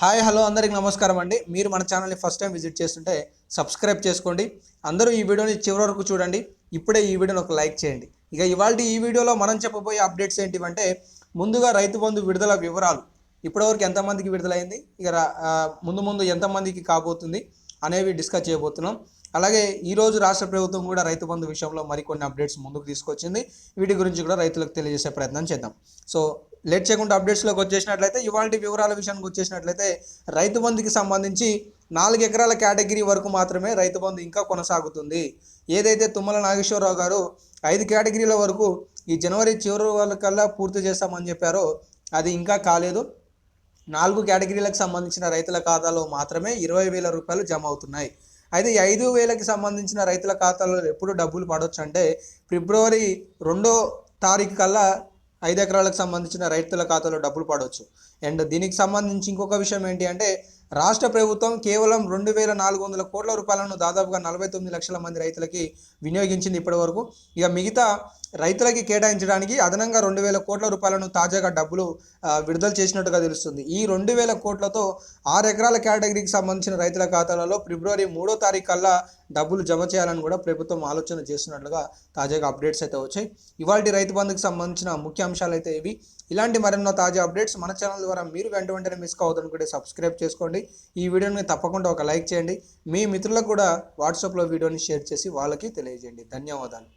Hi hello అందరికి నమస్కారం అండి. మీరు మన ఛానల్ని ఫస్ట్ టైం విజిట్ చేస్తుంటే సబ్స్క్రైబ్ చేసుకోండి. అందరూ ఈ వీడియోని చివరి వరకు చూడండి. ఇప్పుడే ఈ వీడియోని ఒక లైక్ చేయండి. ఇక ఇవాళ ఈ వీడియోలో మనం చెప్పబోయే అప్డేట్స్ ఏంటివంటే ముందుగా రైతు బంధు విడుదల వివరాలు. ఇప్పటివరకు ఎంతమందికి విడుదలైంది? ఇక రా- ముందు ముందు ఎంతమందికి కాబోతుంది అనేవి డిస్కస్ చేయబోతున్నాం. అలాగే ఈరోజు రాష్ట్ర ప్రభుత్వం కూడా రైతు బంధు విషయంలో మరికొన్ని అప్డేట్స్ ముందుకు తీసుకొచ్చింది. వీటి గురించి కూడా రైతులకు తెలియజేసే ప్రయత్నం చేద్దాం. సో లేట్ చేయకుండా అప్డేట్స్లోకి వచ్చేసినట్లయితే ఇవాళ వివరాల విషయానికి వచ్చేసినట్లయితే రైతు బంధుకి సంబంధించి నాలుగు ఎకరాల కేటగిరీ వరకు మాత్రమే రైతు బంధు ఇంకా కొనసాగుతుంది. ఏదైతే తుమ్మల నాగేశ్వరరావు గారు ఐదు కేటగిరీల వరకు ఈ జనవరి చివరి వాళ్ళకల్లా పూర్తి చేస్తామని చెప్పారో అది ఇంకా కాలేదు. నాలుగు కేటగిరీలకు సంబంధించిన రైతుల ఖాతాలో మాత్రమే ఇరవై వేల రూపాయలు జమ అవుతున్నాయి. అయితే ఈ ఐదు వేలకి సంబంధించిన రైతుల ఖాతాలో ఎప్పుడు డబ్బులు పడవచ్చు అంటే ఫిబ్రవరి రెండో తారీఖు కల్లా ఐదు ఎకరాలకు సంబంధించిన రైతుల ఖాతాలో డబ్బులు పడవచ్చు. అండ్ దీనికి సంబంధించి ఇంకొక విషయం ఏంటి అంటే రాష్ట్ర ప్రభుత్వం కేవలం రెండు వేల నాలుగు వందల కోట్ల రూపాయలను దాదాపుగా నలభై తొమ్మిది లక్షల మంది రైతులకి వినియోగించింది ఇప్పటి వరకు ఇక మిగతా రైతులకి కేటాయించడానికి అదనంగా రెండు వేల కోట్ల రూపాయలను తాజాగా డబ్బులు విడుదల చేసినట్టుగా తెలుస్తుంది. ఈ రెండు వేల కోట్లతో ఆరు ఎకరాల కేటగిరీకి సంబంధించిన రైతుల ఖాతాలలో ఫిబ్రవరి మూడో తారీఖు కల్లా డబ్బులు జమ చేయాలని కూడా ప్రభుత్వం ఆలోచన చేస్తున్నట్లుగా తాజాగా అప్డేట్స్ అయితే వచ్చాయి. ఇవాళ రైతు బంధుకు సంబంధించిన ముఖ్య అంశాలు అయితే ఇవి. ఇలాంటి మరెన్నో తాజా అప్డేట్స్ మన ఛానల్ ద్వారా మీరు వెంట వెంటనే మిస్ కావద్దనుకుంటే సబ్స్క్రైబ్ చేసుకోండి. ఈ వీడియోని తప్పకుండా ఒక లైక్ చేయండి. మీ మిత్రులకు కూడా వాట్సాప్లో వీడియోని షేర్ చేసి వాళ్ళకి తెలియజేయండి. ధన్యవాదాలు.